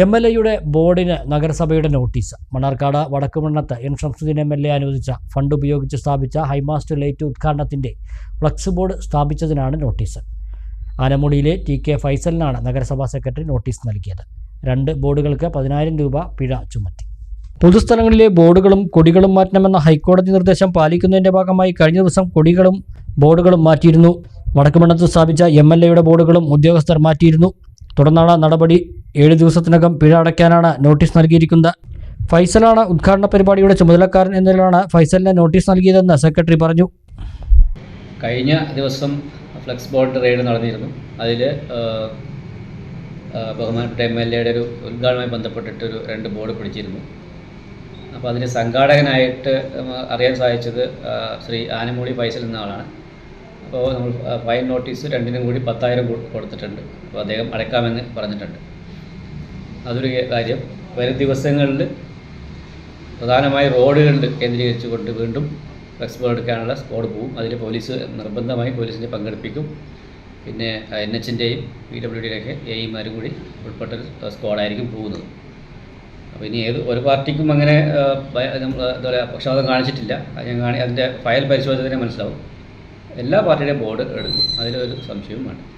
M L എയുടെ ബോർഡിന് നഗരസഭയുടെ notice. Mannarkkad വടക്കുമണ്ണത്ത് N Shamsuddin M L A അനുവദിച്ച ഫണ്ട് ഉപയോഗിച്ച് സ്ഥാപിച്ച ഹൈമാസ്റ്റ് ലൈറ്റ് ഉദ്ഘാടനത്തിന്റെ ഫ്ലക്സ് ബോർഡ് സ്ഥാപിച്ചതിനാണ് നോട്ടീസ്. ആനമുടിയിലെ ടി കെ ഫൈസലിനാണ് നഗരസഭാ സെക്രട്ടറി നോട്ടീസ് നൽകിയത്. രണ്ട് ബോർഡുകൾക്ക് പതിനായിരം രൂപ പിഴ ചുമത്തി. പൊതുസ്ഥലങ്ങളിലെ ബോർഡുകളും കൊടികളും മാറ്റണമെന്ന ഹൈക്കോടതി നിർദ്ദേശം പാലിക്കുന്നതിന്റെ ഭാഗമായി കഴിഞ്ഞ ദിവസം കൊടികളും ബോർഡുകളും മാറ്റിയിരുന്നു. വടക്കുമണ്ണത്ത് സ്ഥാപിച്ച എം എൽ എയുടെ ബോർഡുകളും ഉദ്യോഗസ്ഥർ മാറ്റിയിരുന്നു. തുടർന്നാണ് നടപടി ഏഴ് ദിവസത്തിനകം പിഴ അടയ്ക്കാനാണ് നോട്ടീസ് നൽകിയിരിക്കുന്നത്. ഫൈസലാണ് ഉദ്ഘാടന പരിപാടിയുടെ ചുമതലക്കാരൻ എന്നതിലാണ് ഫൈസലിന് നോട്ടീസ് നൽകിയതെന്ന് സെക്രട്ടറി പറഞ്ഞു. കഴിഞ്ഞ ദിവസം ഫ്ലെക്സ് ബോർഡ് റെയ്ഡ് നടന്നിരുന്നു. അതിൽ ബഹുമാനപ്പെട്ട എം എൽ എയുടെ ഒരു ഉദ്ഘാടനവുമായി ബന്ധപ്പെട്ടിട്ടൊരു രണ്ട് ബോർഡ് പിടിച്ചിരുന്നു. അപ്പോൾ അതിന് സംഘാടകനായിട്ട് അറിയാൻ സാധിച്ചത് ശ്രീ ആനമൂളി ഫൈസൽ എന്ന ആളാണ് അപ്പോൾ നമ്മൾ ഫൈൻ നോട്ടീസ് രണ്ടിനും കൂടി പത്തായിരം കൊടുത്തിട്ടുണ്ട്. അപ്പോൾ അദ്ദേഹം അടയ്ക്കാമെന്ന് പറഞ്ഞിട്ടുണ്ട്. അതൊരു കാര്യം. വരും ദിവസങ്ങളിൽ പ്രധാനമായി റോഡുകളിൽ കേന്ദ്രീകരിച്ചുകൊണ്ട് വീണ്ടും ഫ്ലെക്സിബിൾ എടുക്കാനുള്ള സ്ക്വാഡ് പോവും. അതിൽ പോലീസ് നിർബന്ധമായി പോലീസിനെ പങ്കെടുപ്പിക്കും. പിന്നെ എൻ എച്ചിന്റെയും പി ഡബ്ല്യു ഡിയുടെയൊക്കെ എയിമാരും കൂടി ഉൾപ്പെട്ടൊരു സ്ക്വാഡായിരിക്കും പോകുന്നത്. അപ്പോൾ ഇനി ഏത് ഒരു പാർട്ടിക്കും അങ്ങനെ എന്താ പറയുക പക്ഷപാതം കാണിച്ചിട്ടില്ല. ഞാൻ കാണി അതിന്റെ ഫയൽ പരിശോധന മനസ്സിലാവും. എല്ലാ പാർട്ടിയുടെയും ബോർഡ് എടുക്കും. അതിലൊരു സംശയവും വേണം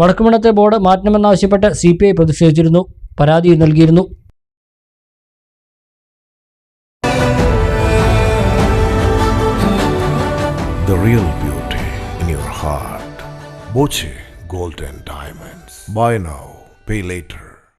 വടക്കുമണ്ണത്തെ ബോർഡ് മാറ്റണമെന്നാവശ്യപ്പെട്ട് സി പി ഐ പ്രതിഷേധിച്ചിരുന്നു. പരാതി നൽകിയിരുന്നു The real beauty in your heart. Boche Golden Diamonds. Buy now, pay later.